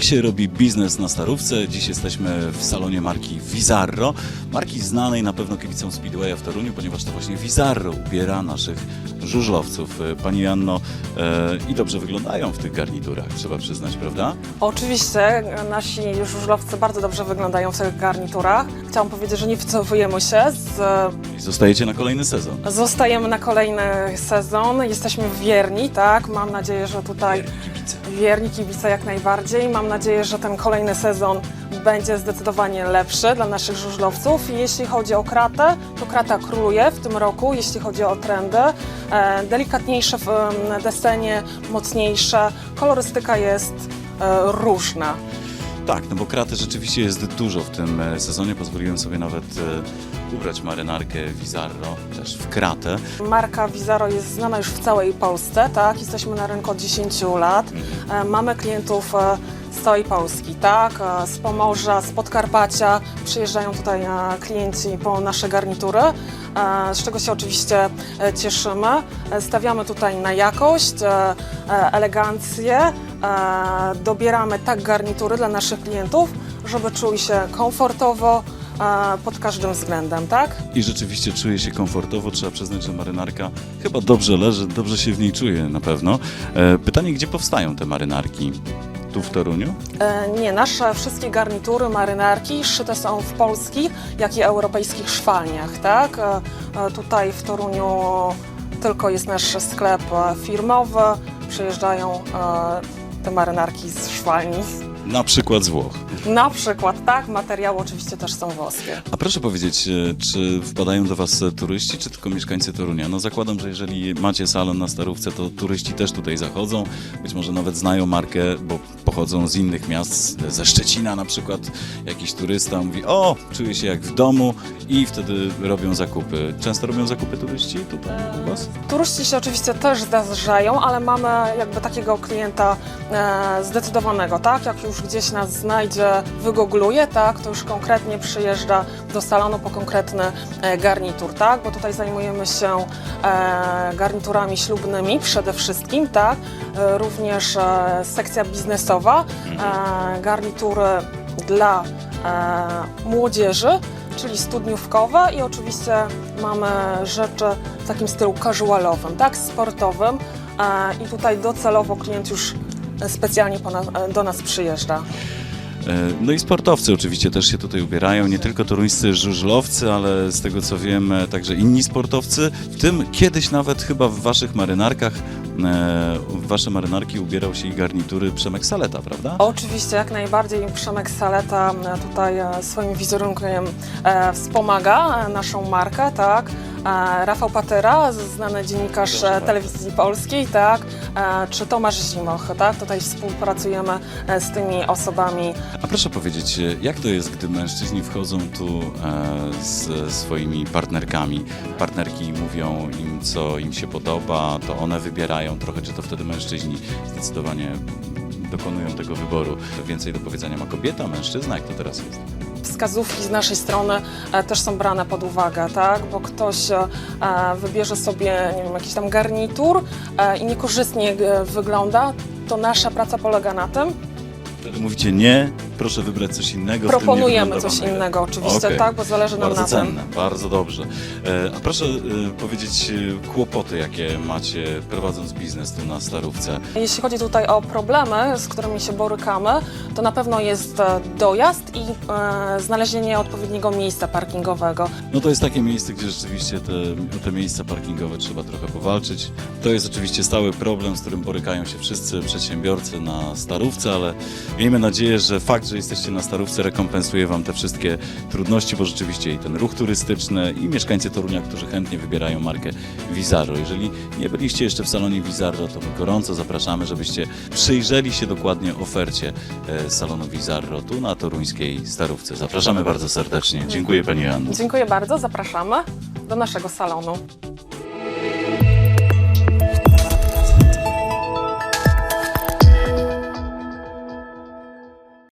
Jak się robi biznes na Starówce? Dziś jesteśmy w salonie marki Vizarro. Marki znanej na pewno kibicom Speedwaya w Toruniu, ponieważ to właśnie Vizarro ubiera naszych żużlowców. Pani Janno, e, i dobrze wyglądają w tych garniturach, trzeba przyznać, prawda? Oczywiście nasi żużlowcy bardzo dobrze wyglądają w tych garniturach. Chciałam powiedzieć, że nie wycofujemy się. Z, I zostajecie na kolejny sezon. zostajemy na kolejny sezon. Jesteśmy wierni, tak? Mam nadzieję, że tutaj Kibice. wierni kibice jak najbardziej. Mam nadzieję, że ten kolejny sezon będzie zdecydowanie lepszy dla naszych żużlowców. Jeśli chodzi o kratę, to krata króluje w tym roku, jeśli chodzi o trendy. E, delikatniejsze w desenie, mocniejsze. Kolorystyka jest e, różna. Tak, no bo kraty rzeczywiście jest dużo w tym e, sezonie. Pozwoliłem sobie nawet ubrać marynarkę Vizarro też w kratę. Marka Vizaro jest znana już w całej Polsce, tak? Jesteśmy na rynku od 10 lat. E, Mamy klientów z całej Polski, tak? Z Pomorza, z Podkarpacia przyjeżdżają tutaj klienci po nasze garnitury, z czego się oczywiście e, cieszymy. Stawiamy tutaj na jakość, e, e, elegancję. Dobieramy tak garnitury dla naszych klientów, żeby czuli się komfortowo pod każdym względem, tak? I rzeczywiście czuję się komfortowo. Trzeba przyznać, że marynarka chyba dobrze leży, dobrze się w niej czuję na pewno. Pytanie, gdzie powstają te marynarki? Tu w Toruniu? E, Nie, nasze wszystkie garnitury, marynarki szyte są w polskich, jak i europejskich szwalniach, tak? E, e, Tutaj w Toruniu tylko jest nasz sklep e, firmowy, przyjeżdżają e, te marynarki z szwalni. Na przykład z Włoch. Na przykład, tak? Materiały oczywiście też są włoskie. A proszę powiedzieć, e, czy wpadają do Was e, turyści, czy tylko mieszkańcy Torunia? No zakładam, że jeżeli macie salon na Starówce, to turyści też tutaj zachodzą. Być może nawet znają markę, bo pochodzą z innych miast, ze Szczecina na przykład. Jakiś turysta mówi, o, czuję się jak w domu i wtedy robią zakupy. Często robią zakupy turyści tutaj u Was? Turyści się oczywiście też zdarzają, ale mamy jakby takiego klienta e, zdecydowanego, tak? Jak już gdzieś nas znajdzie, wygoogluje, tak? To już konkretnie przyjeżdża do salonu po konkretny e, garnitur, tak? Bo tutaj zajmujemy się e, garniturami ślubnymi przede wszystkim, tak? E, również sekcja biznesowa, garnitury dla młodzieży, czyli studniówkowe i oczywiście mamy rzeczy w takim stylu casualowym, tak, sportowym i tutaj docelowo klient już specjalnie po na, do nas przyjeżdża. E, No i sportowcy oczywiście też się tutaj ubierają, nie tylko toruńscy żużlowcy, ale z tego co wiem e, także inni sportowcy. W tym kiedyś nawet chyba w waszych marynarkach, e, w wasze marynarki ubierał się i garnitury Przemek Saleta, prawda? Oczywiście jak najbardziej Przemek Saleta e, tutaj e, swoim wizerunkiem e, wspomaga e, naszą markę, tak. E, Rafał Patera, znany dziennikarz Proszę e, bardzo. telewizji polskiej, tak, e, czy Tomasz Zimoch, tak, tutaj współpracujemy e, z tymi osobami A proszę powiedzieć, e, jak to jest, gdy mężczyźni wchodzą tu e, z swoimi partnerkami? Partnerki mówią im, co im się podoba, to one wybierają trochę, czy to wtedy mężczyźni zdecydowanie dokonują tego wyboru. Więcej do powiedzenia ma kobieta, mężczyzna, jak to teraz jest? Wskazówki z naszej strony e, też są brane pod uwagę, tak? Bo ktoś e, wybierze sobie, nie wiem, jakiś tam garnitur e, i niekorzystnie e, wygląda, to nasza praca polega na tym, Wtedy mówicie nie, proszę wybrać coś innego. proponujemy coś innego oczywiście, Okej. tak? Bo zależy nam Bardzo na tym. cenne, bardzo dobrze. E, A proszę e, powiedzieć e, kłopoty, jakie macie prowadząc biznes tu na Starówce. Jeśli chodzi tutaj o problemy, z którymi się borykamy, to na pewno jest e, dojazd i e, znalezienie odpowiedniego miejsca parkingowego. No to jest takie miejsce, gdzie rzeczywiście te, te miejsca parkingowe trzeba trochę powalczyć. To jest oczywiście stały problem, z którym borykają się wszyscy przedsiębiorcy na Starówce, ale miejmy nadzieję, że fakt, że jesteście na Starówce rekompensuje Wam te wszystkie trudności, bo rzeczywiście i ten ruch turystyczny i mieszkańcy Torunia, którzy chętnie wybierają markę Vizarro. Jeżeli nie byliście jeszcze w salonie Vizarro, to gorąco zapraszamy, żebyście przyjrzeli się dokładnie ofercie e, salonu Vizarro tu na toruńskiej Starówce. Zapraszamy bardzo serdecznie. Dziękuję Pani Joanno. Dziękuję bardzo, zapraszamy do naszego salonu.